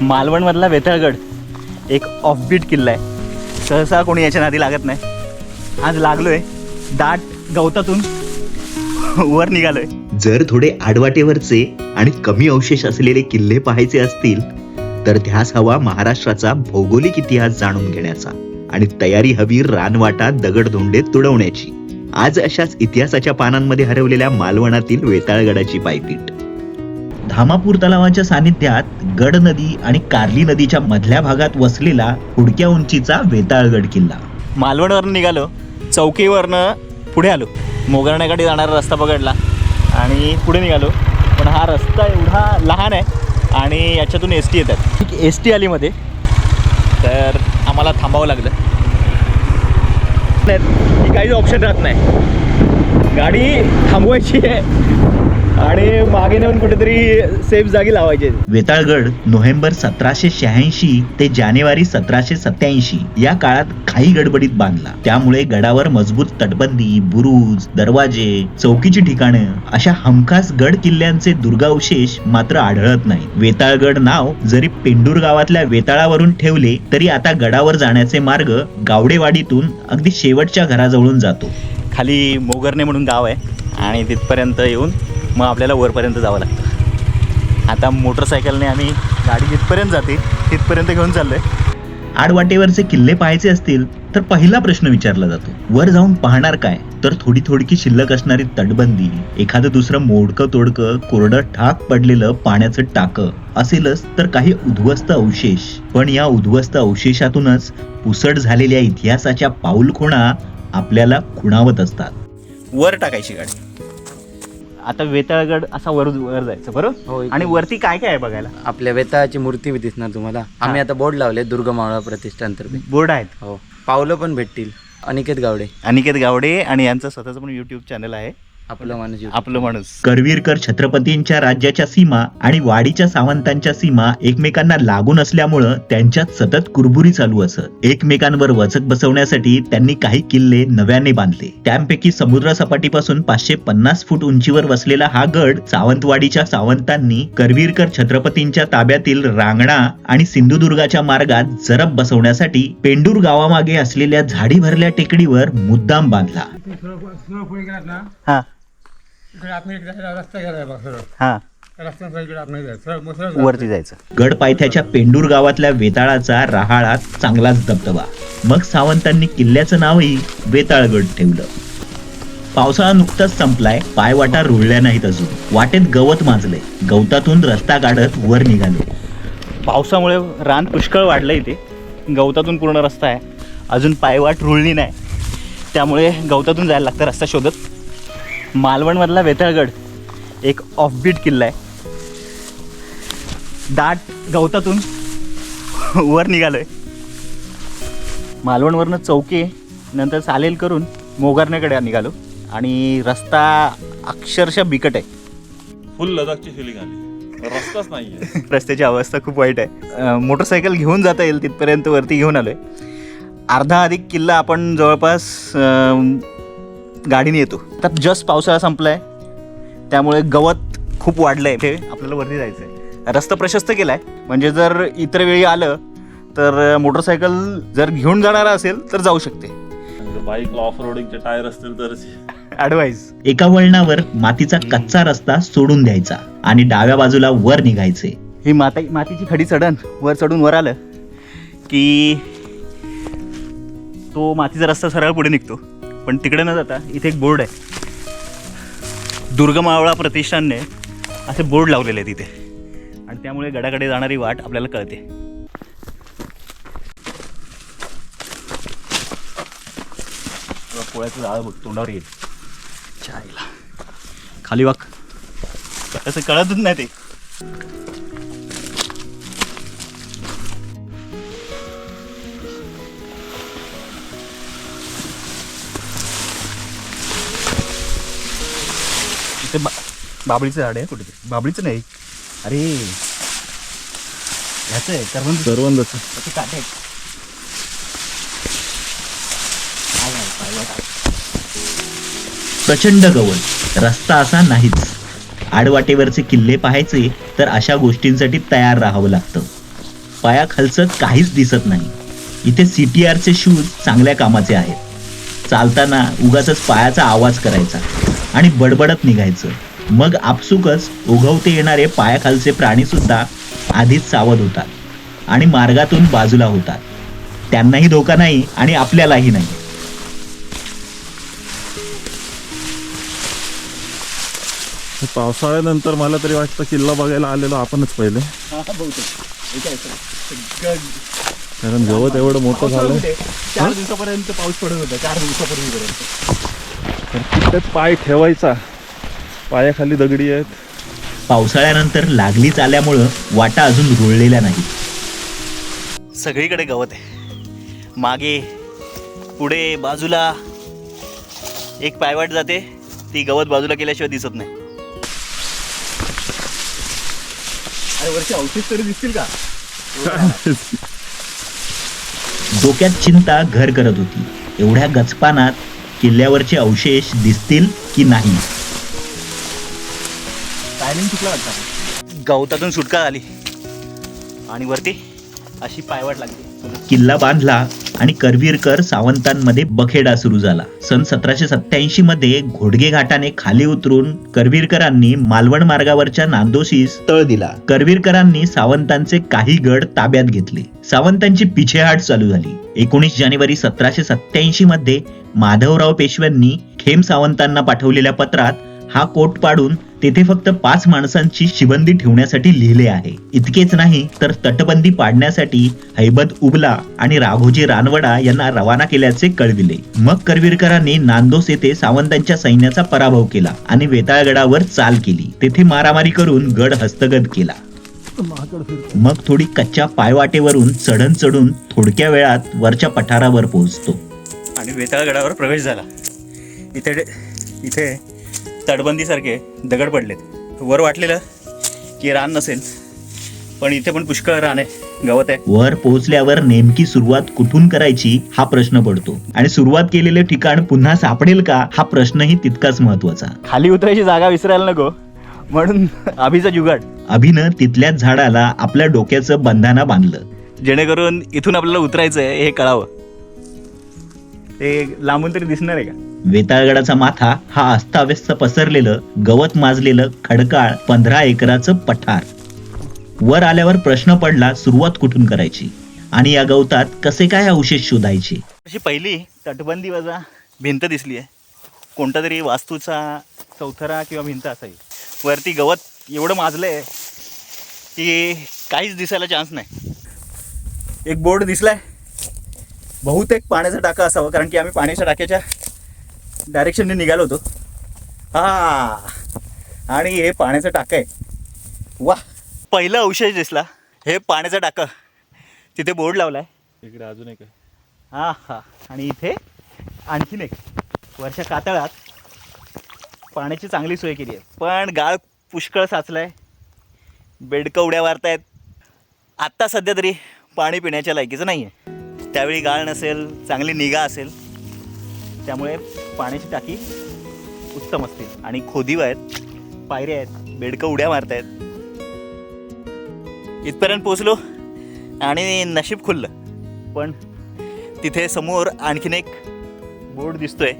मालवणमधला वेताळगड एक ऑफबीट किल्ला आहे. सहसा कोणी याच्या नादी लागत नाही. आज लागलोय दाट गवतातून वर निघालोय. जर थोडे आडवाटेवरचे आणि कमी अवशेष असलेले किल्ले पाहायचे असतील तर ध्यास हवा महाराष्ट्राचा भौगोलिक इतिहास जाणून घेण्याचा आणि तयारी हवी रानवाटा दगडधोंडे तुडवण्याची. आज अशाच इतिहासाच्या पानांमध्ये हरवलेल्या मालवणातील वेताळगडाची पायपीट. धामापूर तलावाच्या सानिध्यात गड नदी आणि कार्ली नदीच्या मधल्या भागात वसलेला हुडक्या उंचीचा वेताळगड किल्ला. मालवणवरनं निघालो. चौकीवरनं पुढे आलो. मोगरण्याकडे जाणारा रस्ता पकडला आणि पुढे निघालो. पण हा रस्ता एवढा लहान आहे आणि याच्यातून एस टी येतात. एस टी आली मध्ये तर आम्हाला थांबावं लागलं. नाही काहीच ऑप्शन राहत नाही. गाडी थांबवायची आहे. आणि मागे नेऊन कुठेतरी सेफ जागी लावायची. वेताळगड नोव्हेंबर सतराशे शहाऐंशी ते जानेवारी सतराशे सत्याऐंशी या काळात काही गडबडीत बांधला. त्यामुळे गडावर मजबूत तटबंदी बुरुज दरवाजे चौकीची ठिकाणं अशा हमखास गड किल्ल्यांचे दुर्गावशेष मात्र आढळत नाही वेताळगड नाव जरी पेंडूर गावातल्या वेताळावरून ठेवले तरी आता गडावर जाण्याचे मार्ग गावडेवाडीतून अगदी शेवटच्या घराजवळून जातो. खाली मोगरणे म्हणून गाव आहे आणि तिथपर्यंत येऊन मग आपल्याला वरपर्यंत जावं लागतं. आता मोटरसायकलने आम्ही गाडी जिथपर्यंत जाते तिथपर्यंत घेऊन चाललोय. आडवाटेवरचे किल्ले पाहायचे असतील तर पहिला प्रश्न विचारला जातो. वर जाऊन पाहणार काय? तर थोडी थोडकी शिल्लक असणारी तटबंदी एखादं दुसरं मोडकं तोडकं कोरडं ठाक पडलेलं पाण्याचं टाकं असेलच तर काही उद्ध्वस्त अवशेष. पण या उद्ध्वस्त अवशेषातूनच पुसट झालेल्या इतिहासाच्या पाऊलखुणा आपल्याला खुणावत असतात. वर टाकायची गाडी. आता वेताळगड असा वर वर जायचं हो, बरोबर इकडे. आणि वरती काय काय आहे बघायला? आपल्या वेताळाची मूर्ती बी दिसणार तुम्हाला. आम्ही आता बोर्ड लावले दुर्गमावळा प्रतिष्ठानतर्फे. बोर्ड आहेत? हो. पावलं पण भेटतील. अनिकेत गावडे. अनिकेत गावडे आणि यांचं स्वतःचं पण युट्यूब चॅनल आहे. आपलं माणूस YouTube. आपलं माणूस करवीरकर छत्रपतींच्या राज्याच्या सीमा आणि वाडीच्या सावंतांच्या सीमा एकमेकांना लागून असल्यामुळं त्यांच्यात सतत कुरबुरी चालू असत एकमेकांवर वचक बसवण्यासाठी त्यांनी काही किल्ले नव्याने बांधले त्यांपैकी समुद्र सपाटीपासून पाचशे पन्नास फूट उंचीवर वसलेला हा गड सावंतवाडीच्या सावंतांनी करवीरकर छत्रपतींच्या ताब्यातील रांगणा आणि सिंधुदुर्गाच्या मार्गात जरब बसवण्यासाठी पेंडूर गावामागे असलेल्या झाडी भरल्या टेकडीवर मुद्दाम बांधला हा. हा वरती जायचं. गड पायथ्याच्या पेंडूर गावातल्या वेताळाचा राहाळात चांगलाच दबदबा. मग सावंतांनी किल्ल्याचं नावही वेताळगड ठेवलं. पावसाळा नुकताच संपलाय पायवाटा रुळल्या नाहीत अजून. वाटेत गवत माजलंय. गवतातून रस्ता काढत वर निघालो. पावसामुळे रान पुष्कळ वाढलं इथे. गवतातून पूर्ण रस्ता आहे. अजून पायवाट रुळली नाही. त्यामुळे गवतातून जायला लागतं रस्ता शोधत. मालवणमधला वेताळगड एक ऑफबीट किल्ला आहे. दाट गवतातून वर निघालोय. मालवणवरनं चौके नंतर चालेल करून मोगारण्याकडे निघालो. आणि रस्ता अक्षरशः बिकट आहे. फुल लडाखची फिलिंग आली. रस्ताच नाहीये. रस्त्याची अवस्था खूप वाईट आहे. मोटरसायकल घेऊन जाता येईल तिथपर्यंत वरती घेऊन आलोय. अर्धा अधिक किल्ला आपण जवळपास गाडीने येतो. तर जस्ट पावसाळा संपलाय. त्यामुळे गवत खूप वाढलंय. ते आपल्याला वरती जायचं आहे रस्ता प्रशस्त केलाय. म्हणजे जर इतर वेळी आलं तर मोटरसायकल जर घेऊन जाणारा असेल तर जाऊ शकते. बाईकला ऑफ रोडिंगचे टायर असतील तरच ॲडवाईज एका वळणावर मातीचा कच्चा रस्ता सोडून द्यायचा आणि डाव्या बाजूला वर निघायचे. ही माता मातीची खडी चढण वर चढून वर आलं की तो मातीचा रस्ता सरळ पुढे निघतो. पण तिकडे न जाता इथे एक बोर्ड आहे. दुर्गमावळा प्रतिष्ठानने असे बोर्ड लावलेले आहेत तिथे आणि त्यामुळे गडाकडे जाणारी वाट आपल्याला कळते. पोळ्याचं जाळ बघ तोंडावर येईल. चायला खाली वाक. तसं कळतच नाही ते. बा बाबळीचं झाड आहे. कुठे बाबळीचं नाही. अरे. ह्याचं आहे करवंद. करवंदाचं. त्याचे काटे आहेत. प्रचंड गवत. रस्ता असा नाहीच. आडवाटेवरचे किल्ले पाहायचे तर अशा गोष्टींसाठी तयार राहावं लागतं. पायाखालचं काहीच दिसत नाही. इथे सी टी आरचे शूज चांगल्या कामाचे आहेत. चालताना उगाच पायाचा आवाज करायचा. आणि बडबडत निघायचं. मग आपसुकच ओघवते येणारे पायाखालचे प्राणी सुद्धा आधीच सावध होतात आणि मार्गातून बाजूला होतात. त्यांनाही धोका नाही आणि आपल्यालाही नाही. पावसाळ्यानंतर मला तरी वाटतं किल्ला बघायला आलेलो आपणच पहिले. कारण गवत एवढं मोठं झालं चार दिवसापर्यंत पाऊस पडत होता. चार दिवसापूर्वीपर्यंत. तिथेच पाय ठेवायचा. पायाखाली दगडी आहेत. पावसाळ्यानंतर लागलीच आल्यामुळं वाटा अजून रुळलेल्या नाहीत. सगळीकडे गवत आहे. मागे पुढे बाजूला. एक पायवाट जाते ती गवत बाजूला केल्याशिवाय दिसत नाही. अरे वरचे अवशेष तरी दिसतील का? डोक्यात चिंता घर करत होती. एवढ्या गचपानात किल्ल्यावरचे अवशेष दिसतील की नाही? टायमिंग चुकला वाटतं. गवतातून सुटका झाली. आणि वरती अशी पायवाट लागली. किल्ला बांधला आणि करवीरकर सावंतांमध्ये बखेडा सुरू झाला. सन सतराशे सत्याऐंशी मध्ये घोडगे घाटाने खाली उतरून करवीरकरांनी मालवण मार्गावरच्या नांदोशीस तळ दिला. करवीरकरांनी सावंतांचे काही गड ताब्यात घेतले. सावंतांची पिछेहाट चालू झाली. एकोणीस जानेवारी सतराशे सत्याऐंशी मध्ये माधवराव पेशव्यांनी खेम सावंतांना पाठवलेल्या पत्रात हा कोट पाडून तेथे फक्त पाच माणसांची शिबंदी ठेवण्यासाठी लिहिले आहे. इतकेच नाही तर तटबंदी पाडण्यासाठी हैबत उबला आणि राघोजी रानवडा यांना रवाना केल्याचे कळविले. मग करवीरकरांनी नांदोस येथे सावंतांच्या सैन्याचा पराभव केला आणि वेताळगडावर चाल केली. तेथे मारामारी करून गड हस्तगत केला. मग थोडी कच्च्या पायवाटेवरून चढण चढून थोडक्या वेळात वरच्या पठारावर पोहोचतो. आणि वेताळगडावर प्रवेश झाला. इथे इथे तटबंदीसारखे दगड पडलेत. वर वाटलेलं की रान नसेल पण इथे पण पुष्कळ रान आहे गवत आहे. वर पोहोचल्यावर नेमकी सुरुवात कुठून करायची हा प्रश्न पडतो. आणि सुरुवात केलेले ठिकाण पुन्हा सापडेल का हा प्रश्नही तितकाच महत्त्वाचा खाली उतरायची जागा विसरायला नको म्हणून अभिचा जुगाड. अभिनं तिथल्याच झाडाला आपल्या डोक्याचं बंधाना बांधलं. जेणेकरून इथून आपल्याला उतरायचं आहे हे कळावं. ते लांबून तरी दिसणार आहे का? वेताळगडाचा माथा हा अस्ताव्यस्त पसरलेलं गवत माजलेलं खडकाळ पंधरा एकराचं पठार. वर आल्यावर प्रश्न पडला सुरुवात कुठून करायची? आणि या गवतात कसे काय अवशेष शोधायचे? अशी पहिली तटबंदी वजा भिंत दिसली आहे कोणता तरी वास्तूचा चौथरा किंवा भिंत असावी. वरती गवत एवढं माजलं आहे की काहीच दिसायला चान्स नाही. एक बोर्ड दिसलाय. बहुतेक पाण्याचा टाका असावा कारण की आम्ही पाण्याच्या टाक्याच्या डायरेक्शनने निघालो होतो. हा. आणि हे पाण्याचं टाकं आहे. वा पहिलं अवशेष दिसला. हे पाण्याचा टाकं. तिथे बोर्ड लावलाय. इकडे अजून एक आहे. हा हा. आणि इथे आणखीन एक. वरच्या कातळात पाण्याची चांगली सोय केली आहे. पण गाळ पुष्कळ साचलाय. बेडकं उड्या मारतायत आत्ता सध्या तरी पाणी पिण्याच्या लायकीचं नाही आहे त्यावेळी गाळ नसेल चांगली निगा असेल. त्यामुळे पाण्याची टाकी उत्तम असते. आणि खोदीव आहेत पायऱ्या आहेत बेडकं उड्या मारतायत. इथपर्यंत पोचलो आणि नशीब खुललं. पण तिथे समोर आणखीन एक बोर्ड दिसतोय.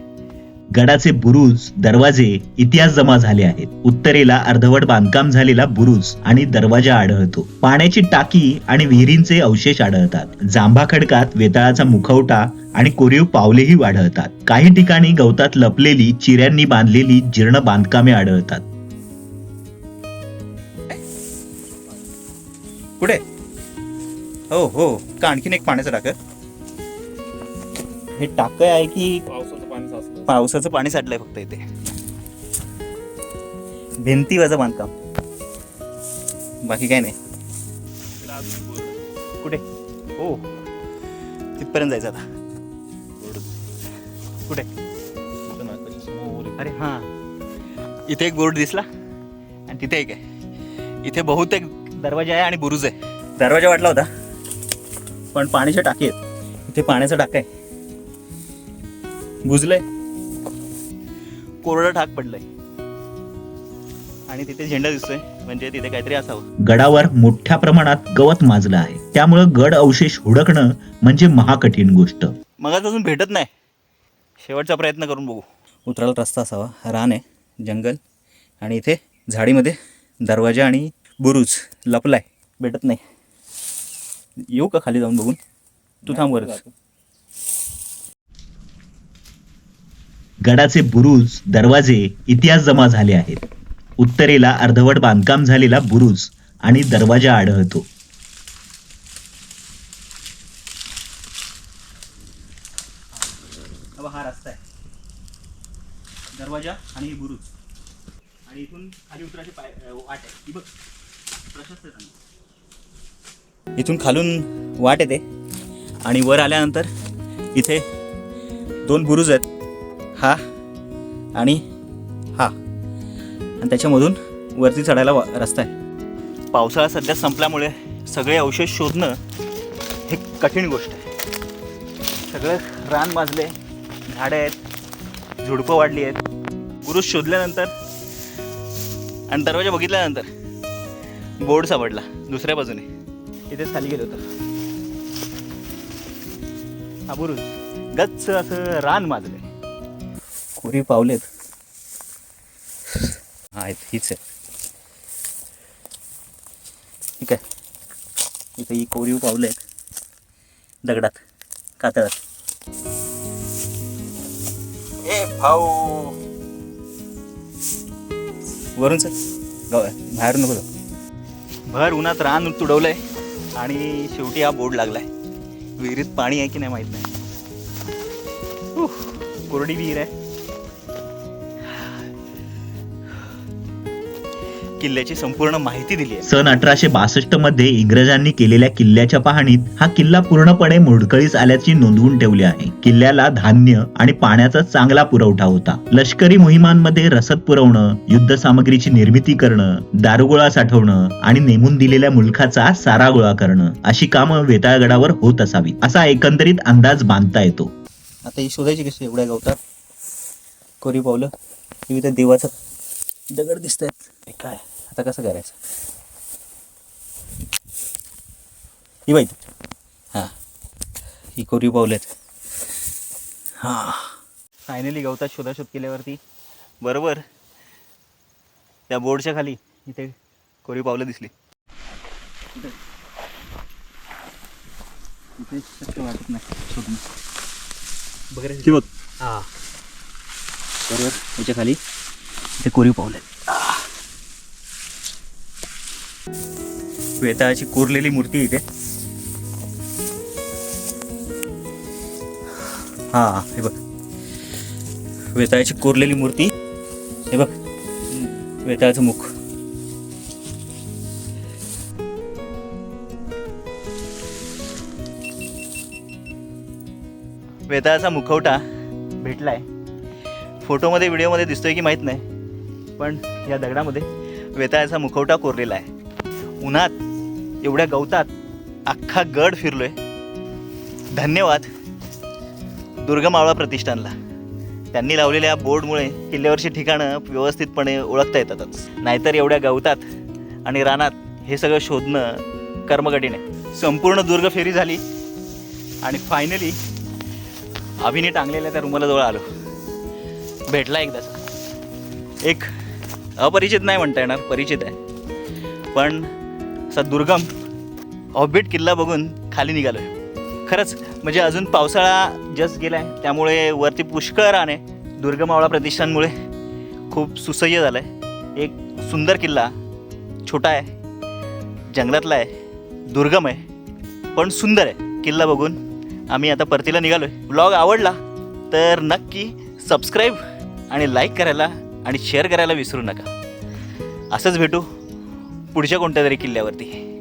गडाचे बुरुज दरवाजे इतिहास जमा झाले आहेत. उत्तरेला अर्धवट बांधकाम झालेला बुरुज आणि दरवाजा आढळतो. पाण्याची टाकी आणि विहिरींचे अवशेष आढळतात. जांभा खडकात वेताळाचा मुखवटा आणि कोरीव पावलेही आढळतात काही ठिकाणी गवतात लपलेली चिऱ्यांनी बांधलेली जीर्ण बांधकामे आढळतात. कुठे? हो हो. का आणखीन एक पाण्याचं टाकं? हे टाकं आहे की पावसाचं पाणी साठलंय फक्त इथे. भिंती वाजा बांधकाम. बाकी काय नाही. कुठे? हो. तिथपर्यंत जायचं आता. कुठे? अरे हां. इथे एक बोर्ड दिसला. आणि तिथे एक आहे. इथे बहुतेक दरवाजा आहे आणि बुरुज आहे. दरवाजा वाटला होता. पण पाण्याच्या टाकी आहेत. इथे पाण्याचा टाका आहे. बुजलंय. कोरडं ठाक पडलंय. आणि तिथे झेंडा दिसतोय म्हणजे तिथे काहीतरी असावं. गडावर मोठ्या प्रमाणात गवत माजलं आहे. त्यामुळं गड अवशेष हुडकणं म्हणजे महाकठीण गोष्ट. मगापासून भेटत नाही. शेवटचा प्रयत्न करून बघू. उतरायला रस्ता असावा. रान आहे जंगल. आणि इथे झाडीमध्ये दरवाजा आणि बुरुज लपलाय. भेटत नाही. येऊ का खाली जाऊन बघून? तू थांब वरच. गडाचे बुरुज दरवाजे इतिहास जमा झाले आहेत. उत्तरेला अर्धवट बांधकाम झालेला बुरुज आणि दरवाजा आढळतो. हा रस्ता आहे. दरवाजा आणि बुरुज. आणि इथून खाली उतराची पाय वाट आहे. ती बघ. प्रशस्त आहे इथून खालून वाट येते. आणि वर आल्यानंतर इथे दोन बुरुज आहेत. हा आणि हा. आणि त्याच्यामधून वरती चढायला वा- रस्ता आहे. पावसाळा सध्या संपल्यामुळे सगळे अवशेष शोधणं हे कठीण गोष्ट आहे. सगळं रान माजले झाडं आहेत झुडपं वाढली आहेत. गुरुज शोधल्यानंतर आणि दरवाजा बघितल्यानंतर बोर्ड सापडला दुसऱ्या बाजूने. इथेच खाली गेलो होतो. हा बुरुज गच्च असं रान माजलं. कोरी पावलेत. हा आहेत हीच आहे. ठीक आहे. इथे ही कोरीव पावलं आहेत. दगडात कातळात. ए भाऊ. वरून सर बाहेर नको जाऊ. भर उन्हात रान तुडवलंय आणि शेवटी हा बोर्ड लागलाय. विहिरीत पाणी आहे की नाही माहीत नाही. कोरडी विहीर आहे. किल्ल्याची संपूर्ण माहिती दिली आहे. सन अठराशे बासष्टमध्ये इंग्रजांनी केलेल्या किल्ल्याच्या पाहणीत हा किल्ला पूर्णपणे मोडकळीस आल्याची नोंदवून ठेवली आहे. किल्ल्याला धान्य आणि पाण्याचा चांगला पुरवठा होता. लष्करी मोहिमांमध्ये रसद पुरवणं युद्ध सामग्रीची निर्मिती करणं दारुगोळा साठवणं आणि नेमून दिलेल्या मुलखाचा सारा गोळा करणं अशी कामं वेताळगडावर होत असावी असा एकंदरीत अंदाज बांधता येतो. आता ही शोधायची कशी एवढ्या गवतात? कोरी पावलं इथे देवाचं दगड दिसत आहेत काय? आता कसं करायचं? ही बाई हां. ही कोरी पावलं आहेत हां. फायनली गवतात शोधाशोध केल्यावरती. बरोबर. त्या बोर्डच्या खाली इथे कोरी पावलं दिसली. इथे शक्य वाटत नाही शोधणं. बघा हां. बरोबर. याच्या खाली इथे कोरीव पावलं वेताळाची कोरलेली मूर्ती इथे. हा हे बघ. वेताळाची कोरलेली मूर्ती. हे बघ. वेताळाचं मुख. वेताळाचा मुखवटा भेटलाय. फोटोमध्ये व्हिडिओमध्ये दिसतोय की माहीत नाही. पण या दगडामध्ये वेताळाचा मुखवटा कोरलेला आहे. उन्हात एवढ्या गवतात अख्खा गड फिरलोय. धन्यवाद दुर्गमावळा प्रतिष्ठानला. त्यांनी लावलेल्या बोर्डमुळे किल्ल्यावरची ठिकाणं व्यवस्थितपणे ओळखता येतातच. नाहीतर एवढ्या गवतात आणि रानात हे सगळं शोधणं कर्मकठीण आहे. संपूर्ण दुर्ग फेरी झाली आणि फायनली अभिने टांगलेल्या त्या रुमालाजवळ आलो. भेटला एकदाचा एक अपरिचित नाही म्हणता येणार परिचित आहे. पण असा दुर्गम ऑबिट किल्ला बघून खाली निघालो आहे खरंच म्हणजे अजून पावसाळा जस्ट गेला आहे त्यामुळे वरती पुष्कळ आहे. दुर्गमावळा प्रतिष्ठानमुळे खूप सुसह्य झालं आहे एक सुंदर किल्ला छोटा आहे जंगलातला आहे दुर्गम आहे पण सुंदर आहे. किल्ला बघून आम्ही आता परतीला निघालो आहे ब्लॉग आवडला तर नक्की सबस्क्राईब आणि लाईक करायला आणि शेअर करायला विसरू नका. असंच भेटू. पुढच्या कोणत्या तरी किल्ल्यावरती.